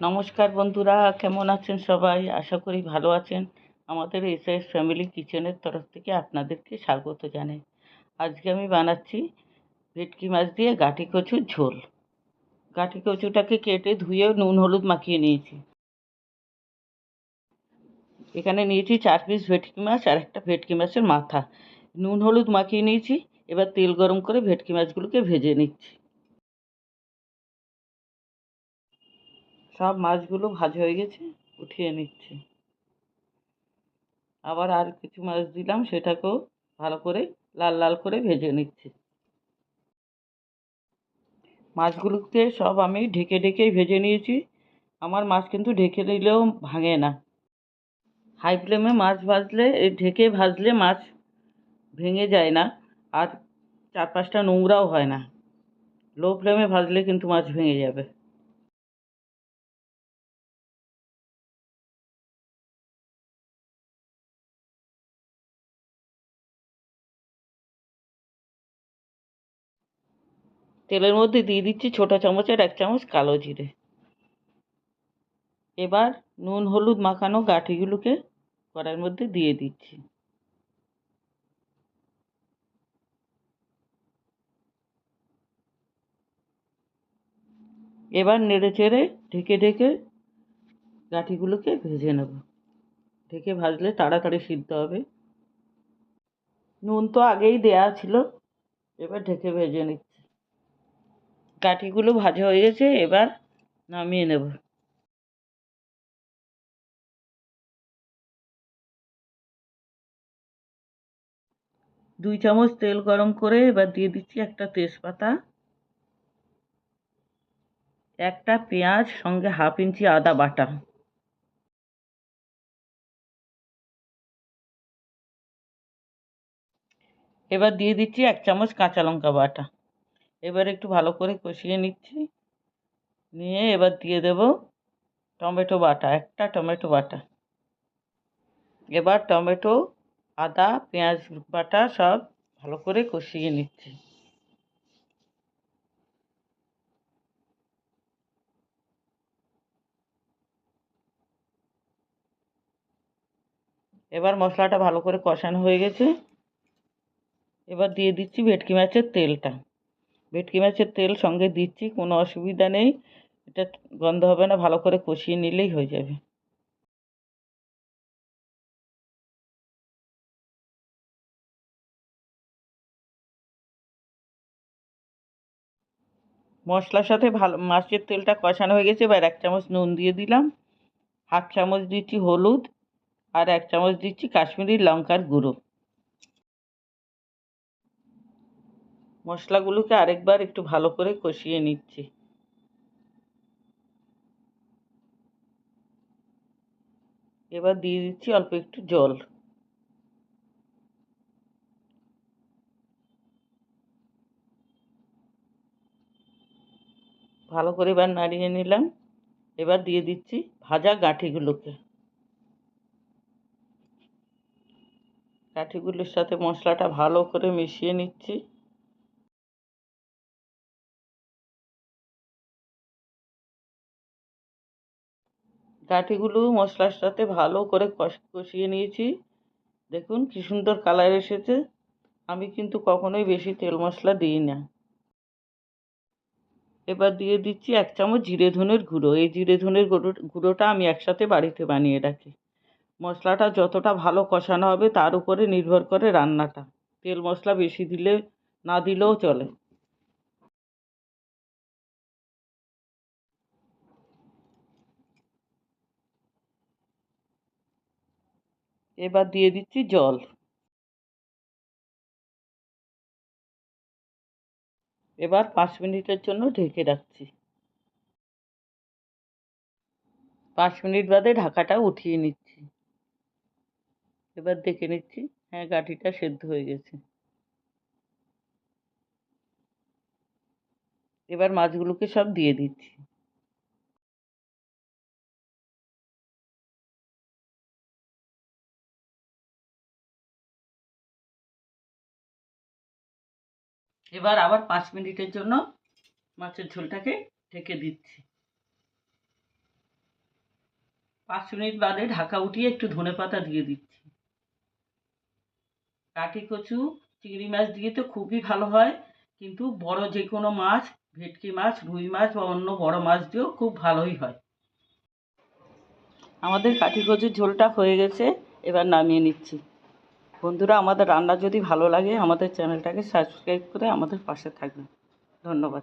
নমস্কার বন্ধুরা, কেমন আছেন সবাই? আশা করি ভালো আছেন। আমাদের এস এস ফ্যামিলি কিচেনের তরফ থেকে আপনাদেরকে স্বাগত জানাই। আজকে আমি বানাচ্ছি ভেটকি মাছ দিয়ে গাঠি কচুর ঝোল। গাঠি কচুটাকে কেটে ধুয়ে নুন, হলুদ মাখিয়ে নিয়েছি। এখানে নিয়েছি চার পিস ভেটকি মাছ আর একটা ভেটকি মাছের মাথা। নুন, হলুদ মাখিয়ে নিয়েছি, এবার তেল গরম করে ভেটকি মাছগুলোকে ভেজে নিচ্ছি। সব মাছগুলো ভাজা হয়ে গেছে, উঠিয়ে নিচ্ছি। আবার আর কিছু মাছ দিলাম, সেটাকেও ভালো করে লাল লাল করে ভেজে নিচ্ছি। মাছগুলোকে সব আমি ঢেকে ঢেকেই ভেজে নিয়েছি। আমার মাছ কিন্তু ঢেকে দিলেও ভাঙে না। হাই ফ্লেমে মাছ ভাজলে ঢেকে ভাজলে মাছ ভেঙে যায় না, আর চার পাঁচটা নোংরাও হয় না। লো ফ্লেমে ভাজলে কিন্তু মাছ ভেঙে যাবে। তেলের মধ্যে দিয়ে দিচ্ছি ছোটো চামচের এক চামচ কালো জিরে। এবার নুন, হলুদ মাখানো গাঠিগুলোকে কড়াইয়ের মধ্যে দিয়ে দিচ্ছি। এবার নেড়ে চেড়ে ঢেকে ঢেকে গাঠিগুলোকে ভেজে নেব। ঢেকে ভাজলে তাড়াতাড়ি সিদ্ধ হবে। নুন তো আগেই দেয়া ছিল, এবার ঢেকে ভেজে নিচ্ছি। গাঠিগুলো ভাজা হয়ে গেছে, এবার নামিয়ে নেব। দুই চামচ তেল গরম করে এবার দিয়ে দিচ্ছি একটা তেজপাতা, একটা পেঁয়াজ, সঙ্গে হাফ ইঞ্চি আদা বাটা। এবার দিয়ে দিচ্ছি এক চামচ কাঁচা লঙ্কা বাটা। এবার একটু ভালো করে কষিয়ে নিচ্ছি। নিয়ে এবার দিয়ে দেব টমেটো বাটা, একটা টমেটো বাটা। এবার টমেটো, আদা, পেঁয়াজ বাটা সব ভালো করে কষিয়ে নিচ্ছি। এবার মশলাটা ভালো করে কষানো হয়ে গেছে। এবার দিয়ে দিচ্ছি ভেটকি মাছের তেলটা। ভেটকি মাছের তেল সঙ্গে দিচ্ছি, কোনো অসুবিধা নেই। এটা গন্ধ হবে না, ভালো করে কষিয়ে নিলেই হয়ে যাবে। মশলার সাথে ভালো, মাছের তেলটা কষানো হয়ে গেছে, এবার এক চামচ নুন দিয়ে দিলাম। হাফ চামচ দিচ্ছি হলুদ, আর এক চামচ দিচ্ছি কাশ্মীরি লঙ্কার গুঁড়ো। মশলাগুলোকে আরেকবার একটু ভালো করে কষিয়ে নিচ্ছি। এবার দিয়ে দিচ্ছি অল্প একটু জল। ভালো করে এবার নাড়িয়ে নিলাম। এবার দিয়ে দিচ্ছি ভাজা গাঁঠিগুলোকে। গাঁঠিগুলোর সাথে মশলাটা ভালো করে মিশিয়ে নিচ্ছি। গাঁঠিগুলো মশলার সাথে ভালো করে কষিয়ে নিয়েছি। দেখুন কি সুন্দর কালার এসেছে। আমি কিন্তু কখনোই বেশি তেল মশলা দিই না। এবার দিয়ে দিচ্ছি এক চামচ জিরে ধনের গুঁড়ো। এই জিরে ধনের গুঁড়ো, গুঁড়োটা আমি একসাথে বাড়িতে বানিয়ে রাখি। মশলাটা যতটা ভালো কষানো হবে তার উপরে নির্ভর করে রান্নাটা। তেল মশলা বেশি দিলে, না দিলেও চলে। এবার দিয়ে দিচ্ছি জল। এবার পাঁচ মিনিটের জন্য ঢেকে রাখছি। পাঁচ মিনিট বাদে ঢাকাটা উঠিয়ে নিচ্ছি। এবার দেখে নিচ্ছি হ্যাঁ গাঠিটা সেদ্ধ হয়ে গেছে। এবার মাছগুলোকে সব দিয়ে দিচ্ছি। এবার আবার পাঁচ মিনিটের জন্য মাছের ঝোলটাকে ঢেকে দিচ্ছি। পাঁচ মিনিট বাদে ঢাকা উঠিয়ে একটু ধনে পাতা দিয়ে দিচ্ছি। কাঠি কচু, চিংড়ি মাছ দিয়ে তো খুবই ভালো হয়, কিন্তু বড় যে কোনো মাছ, ভেটকি মাছ, রুই মাছ বা অন্য বড় মাছ দিয়েও খুব ভালোই হয়। আমাদের কাঠি কচুর ঝোলটা হয়ে গেছে, এবার নামিয়ে নিচ্ছি। বন্ধুরা আমাদের রান্না যদি ভালো লাগে আমাদের চ্যানেলটাকে সাবস্ক্রাইব করে আমাদের পাশে থাকবেন। ধন্যবাদ।